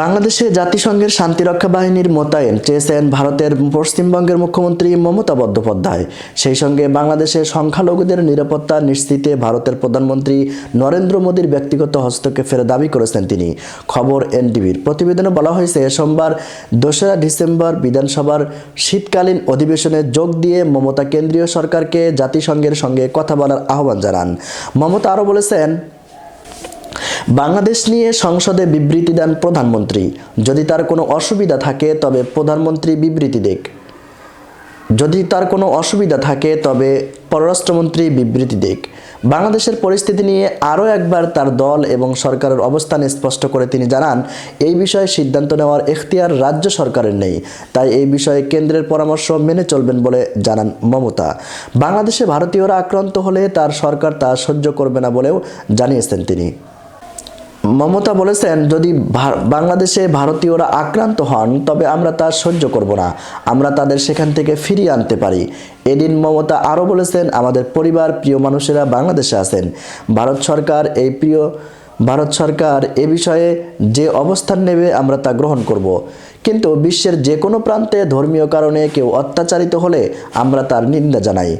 বাংলাদেশে জাতিসংঘের শান্তিরক্ষা বাহিনীর মোতায়েন চেয়েছেন ভারতের পশ্চিমবঙ্গের মুখ্যমন্ত্রী মমতা বন্দ্যোপাধ্যায়। সেই সঙ্গে বাংলাদেশের সংখ্যালঘুদের নিরাপত্তা নিশ্চিতে ভারতের প্রধানমন্ত্রী নরেন্দ্র মোদীর ব্যক্তিগত হস্তক্ষেপের দাবি করেছেন তিনি। খবর এনটিভির প্রতিবেদনে বলা হয়েছে সোমবার দোসরা ডিসেম্বর বিধানসভার শীতকালীন অধিবেশনে যোগ দিয়ে মমতা কেন্দ্রীয় সরকারকে জাতিসংঘের সঙ্গে কথা বলার আহ্বান জানান। মমতা আরও বলেছেন বাংলাদেশ নিয়ে সংসদে বিবৃতি দেন প্রধানমন্ত্রী। যদি তার কোনো অসুবিধা থাকে, তবে প্রধানমন্ত্রী বিবৃতি দেখ যদি তার কোনো অসুবিধা থাকে, তবে পররাষ্ট্রমন্ত্রী বিবৃতি দেখ বাংলাদেশের পরিস্থিতি নিয়ে আরও একবার তার দল এবং সরকারের অবস্থান স্পষ্ট করে তিনি জানান, এই বিষয়ে সিদ্ধান্ত নেওয়ার এখতিয়ার রাজ্য সরকারের নেই। তাই এই বিষয়ে কেন্দ্রের পরামর্শ মেনে চলবেন বলে জানান মমতা। বাংলাদেশে ভারতীয়রা আক্রান্ত হলে তার সরকার তা সহ্য করবে না বলেও জানিয়েছেন তিনি। মমতা বলেছেন, যদি বাংলাদেশে ভারতীয়রা আক্রান্ত হন, তবে আমরা তা সহ্য করব না। আমরা তাদের সেখান থেকে ফিরিয়ে আনতে পারি। এদিন মমতা আরও বলেছেন, আমাদের পরিবার, প্রিয় মানুষেরা বাংলাদেশে আছেন। ভারত সরকার এই প্রিয়, ভারত সরকার এ বিষয়ে যে অবস্থান নেবে, আমরা তা গ্রহণ করব। কিন্তু বিশ্বের যে কোনো প্রান্তে ধর্মীয় কারণে কেউ অত্যাচারিত হলে আমরা তার নিন্দা জানাই।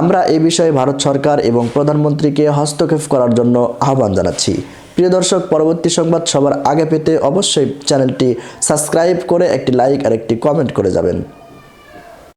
আমরা এ বিষয়ে ভারত সরকার এবং প্রধানমন্ত্রীকে হস্তক্ষেপ করার জন্য আহ্বান জানাচ্ছি। প্রিয় দর্শক, পরবর্তী সংবাদ সবার আগে পেতে অবশ্যই চ্যানেলটি সাবস্ক্রাইব করে একটি লাইক আর একটি কমেন্ট করে যাবেন।